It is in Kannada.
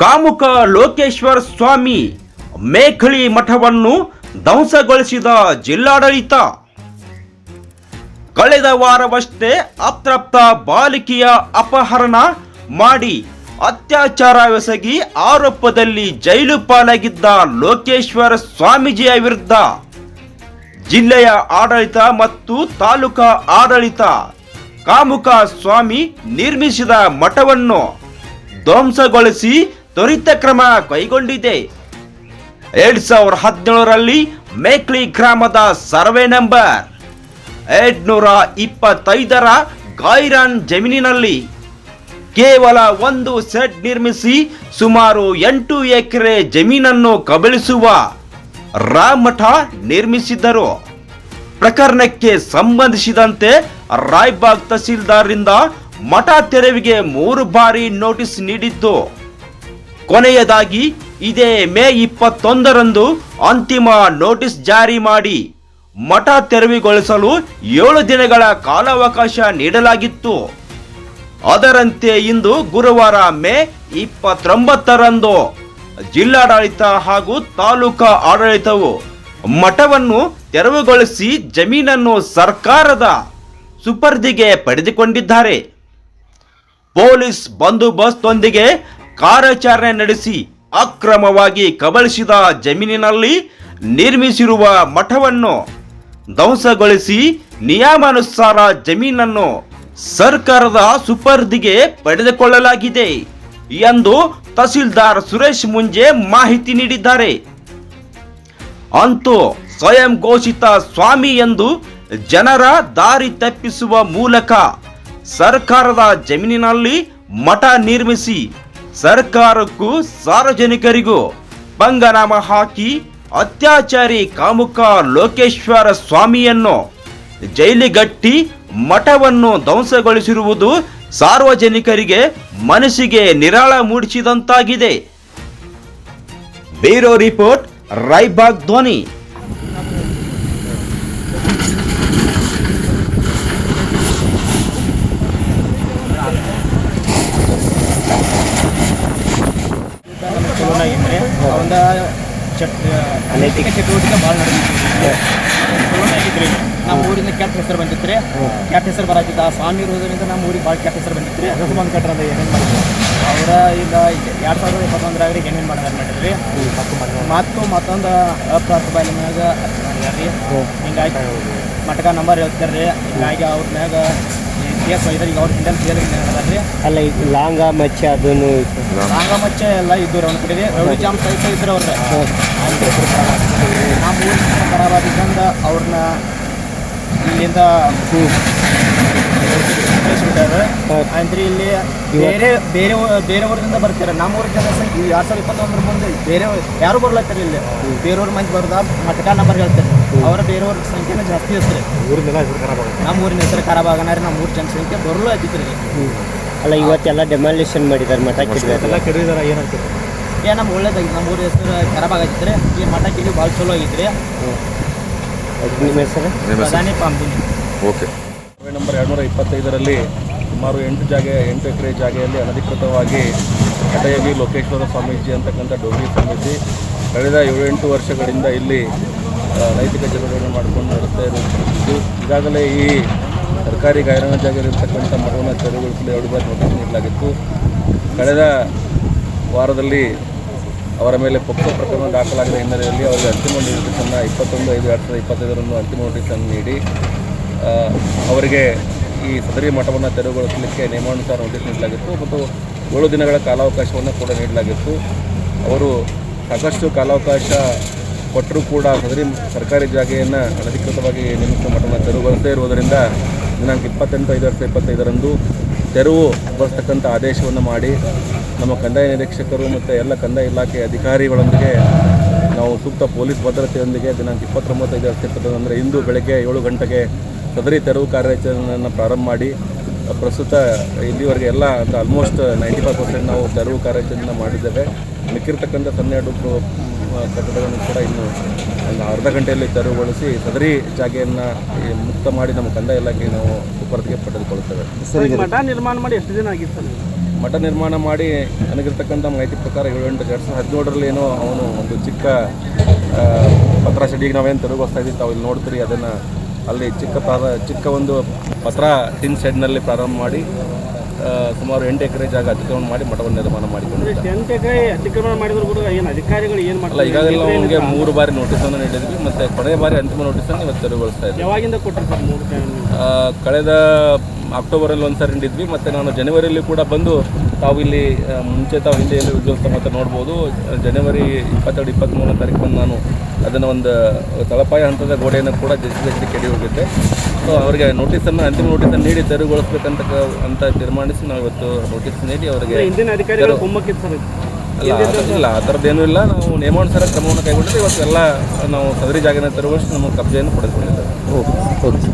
ಕಾಮುಕ ಲೋಕೇಶ್ವರ ಸ್ವಾಮಿ ಮೇಖಳಿ ಮಠವನ್ನು ಧ್ವಂಸಗೊಳಿಸಿದ ಜಿಲ್ಲಾಡಳಿತ. ಕಳೆದ ವಾರವಷ್ಟೇ ಅತೃಪ್ತ ಬಾಲಿಕೆಯ ಅಪಹರಣ ಮಾಡಿ ಅತ್ಯಾಚಾರವೆಸಗಿ ಆರೋಪದಲ್ಲಿ ಜೈಲು ಪಾಲಾಗಿದ್ದ ಲೋಕೇಶ್ವರ ಸ್ವಾಮೀಜಿಯ ವಿರುದ್ಧ ಜಿಲ್ಲೆಯ ಆಡಳಿತ ಮತ್ತು ತಾಲೂಕಾ ಆಡಳಿತ ಕಾಮುಕ ಸ್ವಾಮಿ ನಿರ್ಮಿಸಿದ ಮಠವನ್ನು ಧ್ವಂಸಗೊಳಿಸಿ ತ್ವರಿತ ಕ್ರಮ ಕೈಗೊಂಡಿದೆ. ಎರಡ್ ಸಾವಿರದ ಹದಿನೇಳರಲ್ಲಿ ಮೇಕ್ಲಿ ಗ್ರಾಮದ ಸರ್ವೆ ನಂಬರ್ ಎರಡ್ನೂರ ಇಪ್ಪತ್ತೈದರ ಗಾಯ್ರಾನ್ ಜಮೀನಿನಲ್ಲಿ ಕೇವಲ ಒಂದು ಸೆಟ್ ನಿರ್ಮಿಸಿ ಸುಮಾರು ಎಂಟು ಎಕರೆ ಜಮೀನನ್ನು ಕಬಳಿಸುವ ರಾಮಠ ನಿರ್ಮಿಸಿದ್ದರು. ಪ್ರಕರಣಕ್ಕೆ ಸಂಬಂಧಿಸಿದಂತೆ ರಾಯ್ಬಾಗ್ ತಹಸೀಲ್ದಾರ್ರಿಂದ ಮಠ ತೆರವಿಗೆ ಮೂರು ಬಾರಿ ನೋಟಿಸ್ ನೀಡಿದ್ದು. ಕೊನೆಯದಾಗಿ ಇದೇ ಮೇ ಇಪ್ಪತ್ತೊಂದರಂದು ಅಂತಿಮ ನೋಟಿಸ್ ಜಾರಿ ಮಾಡಿ ಮಠ ತೆರವುಗೊಳಿಸಲು ಏಳು ದಿನಗಳ ಕಾಲಾವಕಾಶ ನೀಡಲಾಗಿತ್ತು. ಅದರಂತೆ ಇಂದು ಗುರುವಾರ ಮೇ ಇಪ್ಪತ್ತೊಂಬತ್ತರಂದು ಜಿಲ್ಲಾಡಳಿತ ಹಾಗೂ ತಾಲೂಕಾ ಆಡಳಿತವು ಮಠವನ್ನು ತೆರವುಗೊಳಿಸಿ ಜಮೀನನ್ನು ಸರ್ಕಾರದ ಸುಪರ್ದಿಗೆ ಪಡೆದುಕೊಂಡಿದ್ದಾರೆ. ಪೊಲೀಸ್ ಬಂದೋಬಸ್ತೊಂದಿಗೆ ಕಾರ್ಯಾಚರಣೆ ನಡೆಸಿ ಅಕ್ರಮವಾಗಿ ಕಬಳಿಸಿದ ಜಮೀನಿನಲ್ಲಿ ನಿರ್ಮಿಸಿರುವ ಮಠವನ್ನು ಧ್ವಂಸಗೊಳಿಸಿ ನಿಯಮಾನುಸಾರ ಜಮೀನನ್ನು ಸರ್ಕಾರದ ಸುಪರ್ದಿಗೆ ಪಡೆದುಕೊಳ್ಳಲಾಗಿದೆ ಎಂದು ತಹಸೀಲ್ದಾರ್ ಸುರೇಶ್ ಮುಂಜೆ ಮಾಹಿತಿ ನೀಡಿದ್ದಾರೆ. ಅಂತೂ ಸ್ವಯಂ ಘೋಷಿತ ಸ್ವಾಮಿ ಎಂದು ಜನರ ದಾರಿ ತಪ್ಪಿಸುವ ಮೂಲಕ ಸರ್ಕಾರದ ಜಮೀನಿನಲ್ಲಿ ಮಠ ನಿರ್ಮಿಸಿ ಸರ್ಕಾರಕ್ಕೂ ಸಾರ್ವಜನಿಕರಿಗೂ ಬಂಗನಾಮ ಹಾಕಿ ಅತ್ಯಾಚಾರಿ ಕಾಮುಕ ಲೋಕೇಶ್ವರ ಸ್ವಾಮಿಯನ್ನು ಜೈಲಿಗಟ್ಟಿ ಮಠವನ್ನು ಧ್ವಂಸಗೊಳಿಸಿರುವುದು ಸಾರ್ವಜನಿಕರಿಗೆ ಮನಸ್ಸಿಗೆ ನಿರಾಳ ಮೂಡಿಸಿದಂತಾಗಿದೆ. ಬೇರೋ ರಿಪೋರ್ಟ್ ರೈಬಾಗ್ ಧ್ವನಿ. ಚಟ್ ಅನೈತಿಕ ಚಟುವಟಿಕೆ ಭಾಳ ನಡೆದಿತ್ತು ಆಗಿದ್ರಿ ನಮ್ಮ ಊರಿಂದ ಕೆಟ್ಟ ಹೆಸರು ಬಂದಿತ್ತು ಕೆಟ್ಟ ಹೆಸರು ಬರತ್ತಿತ್ತು ಆ ಸ್ವಾಮಿ ಇರೋದ್ರಿಂದ ನಮ್ಮ ಊರಿಗೆ ಭಾಳ ಕೆಟ್ಟ ಹೆಸರು ಬಂದಿತ್ತು ರೀ ಅದು ಬಂದು ಕಟ್ರಂದ ಏನೇನು ಮಾಡಿದ್ರು ಅವರ ಈಗ ಎರಡು ಸಾವಿರದ ಇಪ್ಪತ್ತೊಂದರಾಗ ರೀ ಏನೇನು ಮಾಡೋದು ಮಾಡಿದ್ರಿ? ಮತ್ತು ಮತ್ತೊಂದು ಅಪ್ರಾಪ್ತ ಬಾಯಿ ಮ್ಯಾಗ ರೀ ಹಿಂಗಾಗಿ ಮಟಕ ನಂಬರ್ ಹೇಳ್ತಾರೆ. ರೀ ಹಿಂಗಾಗಿ ಅವ್ರ ಮ್ಯಾಗ ಕೇಸ್ ಒಯ್ದ್ರೆ ಈಗ ಅವ್ರ ಹಿಂದೆ ಜೈಲಿಗೆ ರೀ ಅಲ್ಲ ಈಗ ಲಾಂಗ ಮಚ್ಚ ಅದನ್ನು ರಾಂಗ ಮಚ್ಚ ಎಲ್ಲ ಇದ್ದು ಅವ್ನ ಕಡೆ ರೌಡಿ ಜಾಮ್ ಸಹಿತ ಇದ್ರು ಅವ್ರ ನಮ್ಮ ಊರಿನ ಖರಾಬ್ ಆಗಿದ್ದಂದ ಅವ್ರನ್ನ ಇಲ್ಲಿಂದ ಕಳಿಸ್ಬಿಟ್ಟಾರೆ. ಅಂದ್ರೆ ಇಲ್ಲಿ ಬೇರೆ ಬೇರೆ ಬೇರೆ ಊರಿಂದ ಬರ್ತಾರೆ? ನಮ್ಮ ಊರಿನ ಜನಸಂಖ್ಯೆ ಎರಡು ಸಾವಿರದ ಇಪ್ಪತ್ತೊಂದರ ಮುಂದೆ ಬೇರೆ ಯಾರು ಬರ್ಲತ್ತಾರೆ ಇಲ್ಲಿ? ಬೇರೆಯವ್ರ ಮಂದಿ ಬರ್ದ? ಮಟಕ ನಂಬರ್ ಹೇಳ್ತಾರೆ? ಅವರ ಬೇರೆಯವ್ರ ಸಂಖ್ಯೆನ ಜಾಸ್ತಿ ಇರ್ತಾರೆ ನಮ್ಮ ಊರಿನ ಹೆಸರು ಖರಾಬ್ ಆಗನ ರೀ ನಮ್ಮ ಊರ ಜನಸಂಖ್ಯೆ ಬರಲು ಹತ್ತಿತ್ರಿ ಅಲ್ಲ ಇವತ್ತೆಲ್ಲ ಡೆಮಾಲಿಷನ್ ಮಾಡಿದ್ದಾರೆ ಮಠ ಎಲ್ಲ ಕೆಡಿದಾರ ಏನಂತೀರಿ ಏ ನಮ್ಮ ಒಳ್ಳೇದಾಗಿ ನಮ್ಮ ಊರ ಹೆಸರು ಖರಾಬ್ ಆಗಿದ್ರೆ ಈ ಮಠ ಕಿಡಿ ಭಾಳ ಚಲೋ ಆಗಿದ್ರೆ. ನಿಮ್ಮ ಹೆಸರು? ಪ್ರಧಾನಿ ಪಾಂಬಿನಿ ಓಕೆ. ಸರ್ವೆ ನಂಬರ್ ಎರಡುನೂರ ಇಪ್ಪತ್ತೈದರಲ್ಲಿ ಸುಮಾರು ಎಂಟು ಜಾಗ ಎಂಟು ಎಕರೆ ಜಾಗೆಯಲ್ಲಿ ಅನಧಿಕೃತವಾಗಿ ಕಟಯಗಿ ಲೋಕೇಶ್ವರ ಸ್ವಾಮೀಜಿ ಅಂತಕ್ಕಂಥ ಡೋಗ್ರಿ ಸ್ವಾಮೀಜಿ ಕಳೆದ ಏಳೆಂಟು ವರ್ಷಗಳಿಂದ ಇಲ್ಲಿ ಆ, ನೈತಿಕ ಚಟುವಟಿಕೆಗಳನ್ನು ಮಾಡಿಕೊಂಡು ನಡೆಸ್ತಾ ಇರುವಂಥದ್ದು ಈಗಾಗಲೇ ಈ ಸರ್ಕಾರಿ ಗಾಯನ ಜಾಗದಲ್ಲಿರ್ತಕ್ಕಂಥ ಮಠವನ್ನು ತೆರವುಗೊಳಿಸಲು ಎರಡು ಬಾರಿ ನೋಟಿಸ್ ನೀಡಲಾಗಿತ್ತು. ಕಳೆದ ವಾರದಲ್ಲಿ ಅವರ ಮೇಲೆ ಪೊಕ್ಸೋ ಪ್ರಕರಣ ದಾಖಲಾಗಿದೆ ಹಿನ್ನೆಲೆಯಲ್ಲಿ ಅವರಿಗೆ ಅಂತಿಮ ನೋಟಿಸನ್ನು ಇಪ್ಪತ್ತೊಂದು, ಐದು, ಎರಡು ಸಾವಿರದ ಇಪ್ಪತ್ತೈದರಂದು ಅಂತಿಮ ನೋಟಿಸನ್ನು ನೀಡಿ ಅವರಿಗೆ ಈ ಸದರಿ ಮಠವನ್ನು ತೆರವುಗೊಳಿಸಲಿಕ್ಕೆ ನಿಯಮಾನುಸಾರ ನೋಟಿಸ್ ನೀಡಲಾಗಿತ್ತು ಮತ್ತು ಏಳು ದಿನಗಳ ಕಾಲಾವಕಾಶವನ್ನು ಕೂಡ ನೀಡಲಾಗಿತ್ತು. ಅವರು ಸಾಕಷ್ಟು ಕಾಲಾವಕಾಶ ಕೊಟ್ಟರೂ ಕೂಡ ಸದರಿ ಸರ್ಕಾರಿ ಜಾಗೆಯನ್ನು ಅನಧಿಕೃತವಾಗಿ ನೇಮಿಸಿದ ಮಠವನ್ನು ತೆರವುಗೊಳಿಸದೇ ಇರುವುದರಿಂದ ದಿನಾಂಕ ಇಪ್ಪತ್ತೆಂಟು, ಐದು ಸಾವಿರದ ಇಪ್ಪತ್ತೈದರಂದು ತೆರವು ಬರ್ತಕ್ಕಂಥ ಆದೇಶವನ್ನು ಮಾಡಿ ನಮ್ಮ ಕಂದಾಯ ನಿರೀಕ್ಷಕರು ಮತ್ತು ಎಲ್ಲ ಕಂದಾಯ ಇಲಾಖೆ ಅಧಿಕಾರಿಗಳೊಂದಿಗೆ ನಾವು ಸೂಕ್ತ ಪೊಲೀಸ್ ಭದ್ರತೆಯೊಂದಿಗೆ ದಿನಾಂಕ ಇಪ್ಪತ್ತೊಂಬತ್ತು ಐದು ಎರಡು ಸಾವಿರದ ಅಂದರೆ ಇಂದು ಬೆಳಗ್ಗೆ ಏಳು ಗಂಟೆಗೆ ಸದರಿ ತೆರವು ಕಾರ್ಯಾಚರಣೆಯನ್ನು ಪ್ರಾರಂಭ ಮಾಡಿ, ಪ್ರಸ್ತುತ ಇಲ್ಲಿವರೆಗೆ ಎಲ್ಲ ಆಲ್ಮೋಸ್ಟ್ ನೈಂಟಿ ಫೈವ್ ಪರ್ಸೆಂಟ್ ನಾವು ತೆರವು ಕಾರ್ಯಾಚರಣೆ ಮಾಡಿದ್ದೇವೆ. ಮಿಕ್ಕಿರ್ತಕ್ಕಂಥ ಹನ್ನೆರಡು ಕಟ್ಟಡಗಳನ್ನು ಕೂಡ ಇನ್ನು ಒಂದು ಅರ್ಧ ಗಂಟೆಯಲ್ಲಿ ತೆರವುಗೊಳಿಸಿ ಸದರಿ ಜಾಗೆಯನ್ನು ಈ ಮುಕ್ತ ಮಾಡಿ ನಮ್ಮ ಕಂದಾಯ ಇಲಾಖೆ ನಾವು ಸುಪರ್ದಿಗೆ ಪಡೆದುಕೊಳ್ಳುತ್ತೇವೆ. ಮಠ ನಿರ್ಮಾಣ ಮಾಡಿ ಎಷ್ಟು ದಿನ ಆಗಿತ್ತು ಮಠ ನಿರ್ಮಾಣ ಮಾಡಿ ನನಗಿರ್ತಕ್ಕಂಥ ಮಾಹಿತಿ ಪ್ರಕಾರ ಏಳು ಎಂಟು ಎರಡು ಸಾವಿರದ ಹದಿನೇಳರಲ್ಲಿ ಏನೋ ಅವನು ಒಂದು ಚಿಕ್ಕ ಪತ್ರ ಶೆಡ್ಡಿಗೆ ನಾವೇನು ತೆರವುಗೊಳಿಸ್ತಾ ಇದ್ದೀವಿ ತಾವು ಇಲ್ಲಿ ನೋಡ್ತೀರಿ ಅದನ್ನು ಅಲ್ಲಿ ಚಿಕ್ಕ ಪ್ರಾರ ಚಿಕ್ಕ ಒಂದು ಪತ್ರ ಟಿನ್ ಶೆಡ್ನಲ್ಲಿ ಪ್ರಾರಂಭ ಮಾಡಿ ಸುಮಾರು ಎಂಟು ಎಕರೆ ಜಾಗ ಅತಿಕ್ರಮಣ ಮಾಡಿ ಮಠವನ್ನು ನಿರ್ಮಾಣ ಮಾಡಿಕೊಂಡಿದ್ದಾರೆ. ಎಂಟು ಎಕರೆ ಅತಿಕ್ರಮಣ ಮಾಡಿದ್ರು ಕೂಡ ಏನು ಅಧಿಕಾರಿಗಳು ಏನು ಮಾಡಲ್ಲ ಮಾಡ್ತಾರೆ ನಾವು ನಮಗೆ ಮೂರು ಬಾರಿ ನೋಟಿಸನ್ನು ನೀಡಿದ್ವಿ ಮತ್ತು ಕೊನೆಯ ಬಾರಿ ಅಂತಿಮ ನೋಟಿಸನ್ನು ಇವತ್ತು ತೆರವುಗೊಳಿಸ್ತಾ ಇದ್ದೀವಿ. ಯಾವಾಗಿಂದ ಕೊಟ್ಟಿರ್ತಾರೆ ಮೂರು ಕಳೆದ ಅಕ್ಟೋಬರಲ್ಲಿ ಒಂದು ಸಾರಿ ನೀಡಿದ್ವಿ ಮತ್ತು ನಾನು ಜನವರಿಯಲ್ಲಿ ಕೂಡ ಬಂದು ತಾವು ಇಲ್ಲಿ ಮುಂಚೆ ತಾವು ಹಿಂದೆ ಎಲ್ಲ ವಿಜಯೋತ್ಸವ ಮತ್ತು ನೋಡ್ಬೋದು. ಜನವರಿ ಇಪ್ಪತ್ತೆರಡು ಇಪ್ಪತ್ತ್ಮೂರನೇ ತಾರೀಕು ಬಂದು ನಾನು ಅದನ್ನು ಒಂದು ತಳಪಾಯ ಹಂತದ ಗೋಡೆಯನ್ನು ಕೂಡ ಜೆಸಿ ಕೆಡಿ ಹೋಗಿದ್ದೆ ಸೊ ಅವರಿಗೆ ನೋಟಿಸನ್ನು ಅಂತಿಮ ನೋಟಿಸನ್ನು ನೀಡಿ ತೆರವುಗೊಳಿಸಬೇಕಂತ ಕ- ಅಂತ ತೀರ್ಮಾನಿಸಿ ನಾವು ಇವತ್ತು ನೋಟಿಸ್ ನೀಡಿ ಅವರಿಗೆ ಅಲ್ಲ ಇಲ್ಲ ಆ ಥರದ್ದೇನೂ ಇಲ್ಲ. ನಾವು ನಿಯಮಾನುಸಾರ ಕ್ರಮವನ್ನು ಕೈಗೊಂಡಿದ್ದು ಇವತ್ತು ಎಲ್ಲ ನಾವು ಸದರಿ ಜಾಗನ ತೆರವುಗೊಳಿಸಿ ನಮ್ಮ ಕಬ್ಜೆಯನ್ನು ಪಡೆದುಕೊಂಡಿದ್ದೇವೆ. Okay okay.